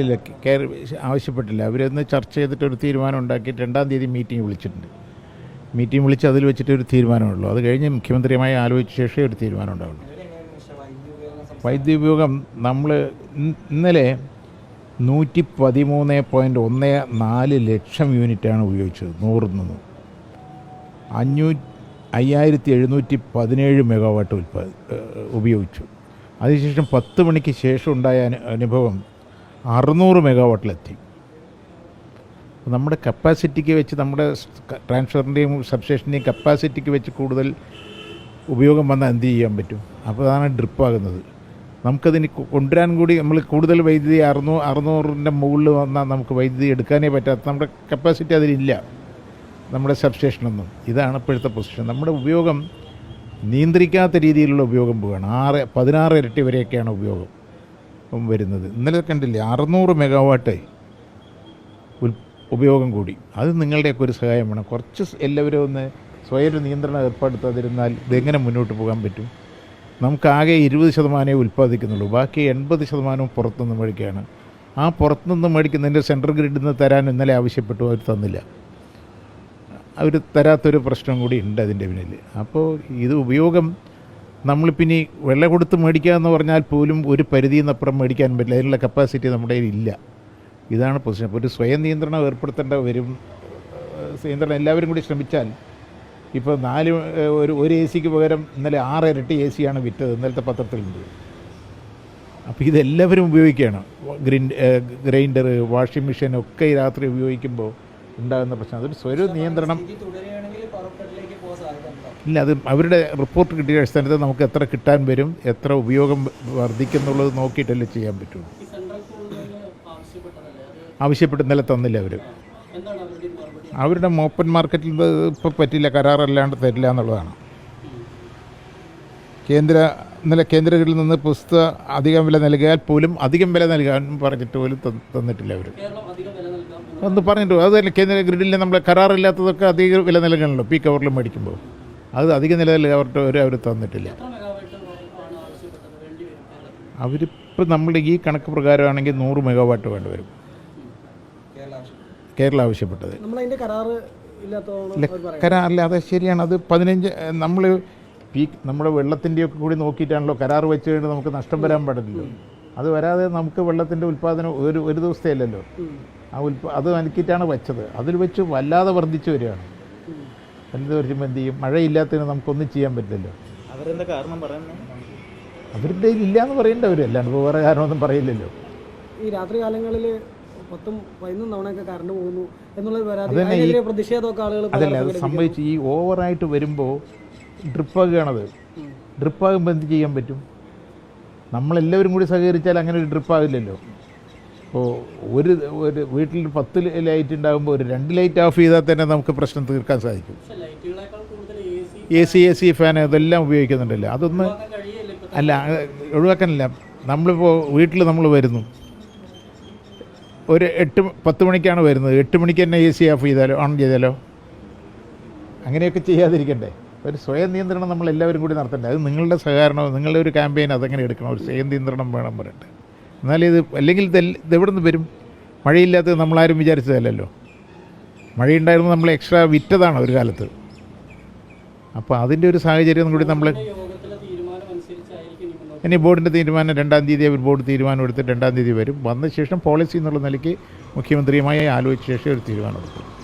ഇല്ല കയറി ആവശ്യപ്പെട്ടില്ല. അവരൊന്ന് ചർച്ച ചെയ്തിട്ട് ഒരു തീരുമാനം ഉണ്ടാക്കിയിട്ട് രണ്ടാം തീയതി മീറ്റിംഗ് വിളിച്ചിട്ടുണ്ട്. മീറ്റിംഗ് വിളിച്ച് അതിൽ വെച്ചിട്ട് ഒരു തീരുമാനമുള്ളൂ. അത് കഴിഞ്ഞ് മുഖ്യമന്ത്രിയുമായി ആലോചിച്ച ശേഷമേ ഒരു തീരുമാനം ഉണ്ടാവുള്ളൂ. വൈദ്യുതി ഉപയോഗം നമ്മൾ ഇന്നലെ നൂറ്റി പതിമൂന്ന് പോയിന്റ് ഒന്ന് നാല് ലക്ഷം യൂണിറ്റാണ് ഉപയോഗിച്ചത്. നൂറിൽ നിന്ന്. അഞ്ഞൂ അയ്യായിരത്തി എഴുന്നൂറ്റി പതിനേഴ് മെഗാവാട്ട് ഉൽപ്പാദ ഉപയോഗിച്ചു. അതിനുശേഷം പത്ത് മണിക്ക് ശേഷം ഉണ്ടായ അനുഭവം അറുന്നൂറ് മെഗാവാട്ടിലെത്തി. നമ്മുടെ കപ്പാസിറ്റിക്ക് വെച്ച് നമ്മുടെ ട്രാൻസ്ഫറിന്റെയും സബ്സ്റ്റേഷന്റെയും കപ്പാസിറ്റിക്ക് വെച്ച് കൂടുതൽ ഉപയോഗം വന്നാൽ എന്ത് ചെയ്യാൻ പറ്റും? അപ്പോൾ അതാണ് ഡ്രിപ്പാകുന്നത്. നമുക്കതിന് കൊണ്ടുവരാൻ കൂടി നമ്മൾ കൂടുതൽ വൈദ്യുതി അറുന്നൂ അറുന്നൂറിന്റെ മുകളിൽ വന്നാൽ നമുക്ക് വൈദ്യുതി എടുക്കാനേ പറ്റാത്ത നമ്മുടെ കപ്പാസിറ്റി അതിലില്ല. നമ്മുടെ സബ്സ്റ്റേഷനൊന്നും. ഇതാണ് ഇപ്പോഴത്തെ പൊസിഷൻ. നമ്മുടെ ഉപയോഗം നിയന്ത്രിക്കാത്ത രീതിയിലുള്ള ഉപയോഗം പോവുകയാണ്. ആറ് പതിനാറ് ഇരട്ടി വരെയൊക്കെയാണ് ഉപയോഗം. വരുന്നത്. ഇന്നലെ കണ്ടില്ലേ? അറുന്നൂറ് മെഗാവാട്ട് ഉപയോഗം കൂടി. അത് നിങ്ങളുടെയൊക്കെ ഒരു സഹായം വേണം. കുറച്ച് എല്ലാവരും ഒന്ന് സ്വയം ഒരു നിയന്ത്രണം ഏർപ്പെടുത്താതിരുന്നാൽ ഇതെങ്ങനെ മുന്നോട്ട് പോകാൻ പറ്റും? നമുക്കാകെ ഇരുപത് ശതമാനമേ ഉൽപ്പാദിക്കുന്നുള്ളൂ. ബാക്കി എൺപത് ശതമാനവും പുറത്തുനിന്ന് മേടിക്കുകയാണ്. ആ പുറത്തുനിന്ന് മേടിക്കുന്നതിന്റെ സെൻട്രൽ ഗ്രിഡിൽ നിന്ന് തരാൻ ഇന്നലെ ആവശ്യപ്പെട്ടു അവർ തന്നില്ല. അവർ തരാത്തൊരു പ്രശ്നം കൂടി ഉണ്ട് അതിന്റെ പിന്നിൽ. അപ്പോൾ ഇത് ഉപയോഗം നമ്മളിപ്പിനി വെള്ള കൊടുത്ത് മേടിക്കുക എന്ന് പറഞ്ഞാൽ പോലും ഒരു പരിധിന്നപ്പുറം മേടിക്കാൻ പറ്റില്ല. അതിനുള്ള കപ്പാസിറ്റി നമ്മുടെ ഇല്ല. ഇതാണ് പൊസിഷൻ അപ്പോൾ ഒരു സ്വയം നിയന്ത്രണം ഏർപ്പെടുത്തേണ്ട വരും. നിയന്ത്രണം എല്ലാവരും കൂടി ശ്രമിച്ചാൽ ഇപ്പോൾ നാല് ഒരു ഒരു എ സിക്ക് പകരം ഇന്നലെ ആറ് ഇരട്ടി എ സിയാണ് വിറ്റത് ഇന്നലത്തെ പത്രത്തിലുണ്ട്. അപ്പോൾ ഇതെല്ലാവരും ഉപയോഗിക്കുകയാണ്. ഗ്രിൻ ഗ്രൈൻഡർ വാഷിംഗ് മെഷീൻ ഒക്കെ രാത്രി ഉപയോഗിക്കുമ്പോൾ ഉണ്ടാകുന്ന പ്രശ്നം. അതൊരു സ്വയം നിയന്ത്രണം ഇല്ല അത് അവരുടെ റിപ്പോർട്ട് കിട്ടിയ അടിസ്ഥാനത്തിൽ നമുക്ക് എത്ര കിട്ടാൻ വരും എത്ര ഉപയോഗം വർദ്ധിക്കുന്നുള്ളത് നോക്കിയിട്ടല്ലേ ചെയ്യാൻ പറ്റുള്ളൂ. ആവശ്യപ്പെട്ട് ഇന്നലെ തന്നില്ല അവർ അവരുടെ മോപ്പൻ ഓപ്പൺ മാർക്കറ്റിൽ ഇപ്പോൾ പറ്റില്ല കരാറല്ലാണ്ട് തരില്ല എന്നുള്ളതാണ്. കേന്ദ്ര ഇന്നലെ കേന്ദ്രങ്ങളിൽ നിന്ന് പുസ്തക അധികം വില നൽകിയാൽ പോലും അധികം വില നൽകാൻ പറഞ്ഞിട്ട് പോലും തന്ന്- തന്നിട്ടില്ല അവർ ഒന്ന് പറഞ്ഞിട്ട് അത് തന്നെ കേന്ദ്ര ഗ്രിഡിൽ നമ്മൾ കരാറില്ലാത്തതൊക്കെ അധിക വില നൽകണമല്ലോ പീക്ക് അവറിൽ മേടിക്കുമ്പോൾ. അത് അധിക നിലയിൽ അവരുടെ ഒരു അവർ തന്നിട്ടില്ല. അവരിപ്പോൾ നമ്മുടെ ഈ കണക്ക് പ്രകാരമാണെങ്കിൽ നൂറ് മെഗാവാട്ട് വേണ്ടിവരും കേരള ആവശ്യപ്പെട്ടത്. കരാർ അല്ല അത് ശരിയാണ്. അത് പതിനഞ്ച് നമ്മൾ പീക്ക് നമ്മുടെ വെള്ളത്തിന്റെയൊക്കെ കൂടി നോക്കിയിട്ടാണല്ലോ കരാർ വെച്ച് കഴിഞ്ഞാൽ നമുക്ക് നഷ്ടം വരാൻ പാടില്ലല്ലോ. അത് വരാതെ നമുക്ക് വെള്ളത്തിന്റെ ഉൽപ്പാദനം ഒരു ഒരു ദിവസത്തെ അല്ലല്ലോ. ആ ഉൽപ്പ അത് നൽകിയിട്ടാണ് വെച്ചത്. അതിൽ വെച്ച് വല്ലാതെ വർദ്ധിച്ചു വരികയാണ്. എന്ത് വരുമ്പോൾ എന്ത് ചെയ്യും? മഴയില്ലാത്തതിന് നമുക്കൊന്നും ചെയ്യാൻ പറ്റില്ലല്ലോ. അവരെന്താ കാരണം പറയുന്നത് അവരുടെ ഇല്ല എന്ന് പറയേണ്ടവരും അല്ലാണ്ട് ഇപ്പോൾ വേറെ കാരണമൊന്നും പറയില്ലല്ലോ. ഈ രാത്രി കാലങ്ങളിൽ പത്തും പതിനൊന്നും തവണയൊക്കെ കറണ്ട് പോകുന്നു എന്നുള്ളത് വരാതെ പ്രതിഷേധമൊക്കെ ആളുകൾ അതല്ല അത് സംഭവിച്ച് ഈ ഓവറായിട്ട് വരുമ്പോൾ ഡ്രിപ്പാകുകയാണത്. ഡ്രിപ്പാകുമ്പോൾ എന്ത് ചെയ്യാൻ പറ്റും? നമ്മളെല്ലാവരും കൂടി സഹകരിച്ചാൽ അങ്ങനെ ഒരു ഡ്രിപ്പാകില്ലല്ലോ. ഇപ്പോൾ ഒരു ഒരു വീട്ടിൽ പത്ത് ലൈറ്റ് ഉണ്ടാകുമ്പോൾ ഒരു രണ്ട് ലൈറ്റ് ഓഫ് ചെയ്താൽ തന്നെ നമുക്ക് പ്രശ്നം തീർക്കാൻ സാധിക്കും. A C A C fan ഇതെല്ലാം ഉപയോഗിക്കുന്നുണ്ടല്ലോ. അതൊന്ന് അല്ല ഒഴിവാക്കാനില്ല. നമ്മളിപ്പോൾ വീട്ടിൽ നമ്മൾ വരുന്നു. ഒരു എട്ട് പത്ത് മണിക്കാണ് വരുന്നത്. എട്ട് മണിക്ക് തന്നെ എ സി ഓഫ് ചെയ്താലോ ഓൺ ചെയ്താലോ? അങ്ങനെയൊക്കെ ചെയ്യാതിരിക്കണ്ടേ. ഒരു സ്വയം നിയന്ത്രണം നമ്മൾ എല്ലാവരും കൂടി നടത്തണ്ടേ. അത് നിങ്ങളുടെ സഹകരണം നിങ്ങളുടെ ഒരു ക്യാമ്പയിൻ അതെങ്ങനെ എടുക്കണം. ഒരു സ്വയം നിയന്ത്രണം വേണം പറയട്ടെ എന്നാലും ഇത് അല്ലെങ്കിൽ ഇത് എല്ല- ഇത് എവിടെ നിന്ന് വരും? മഴയില്ലാത്തത് നമ്മളാരും വിചാരിച്ചതല്ലല്ലോ. മഴയുണ്ടായിരുന്നു നമ്മൾ എക്സ്ട്രാ വിറ്റതാണ് ഒരു കാലത്ത്. അപ്പോൾ അതിന്റെ ഒരു സാഹചര്യം കൂടി നമ്മൾ ഇനി ബോർഡിന്റെ തീരുമാനം രണ്ടാം തീയതി അവർ ബോർഡ് തീരുമാനം എടുത്ത് രണ്ടാം തീയതി വരും. വന്ന ശേഷം പോളിസി എന്നുള്ള നിലയ്ക്ക് മുഖ്യമന്ത്രിയുമായി ആലോചിച്ച ശേഷം ഒരു തീരുമാനം എടുക്കും.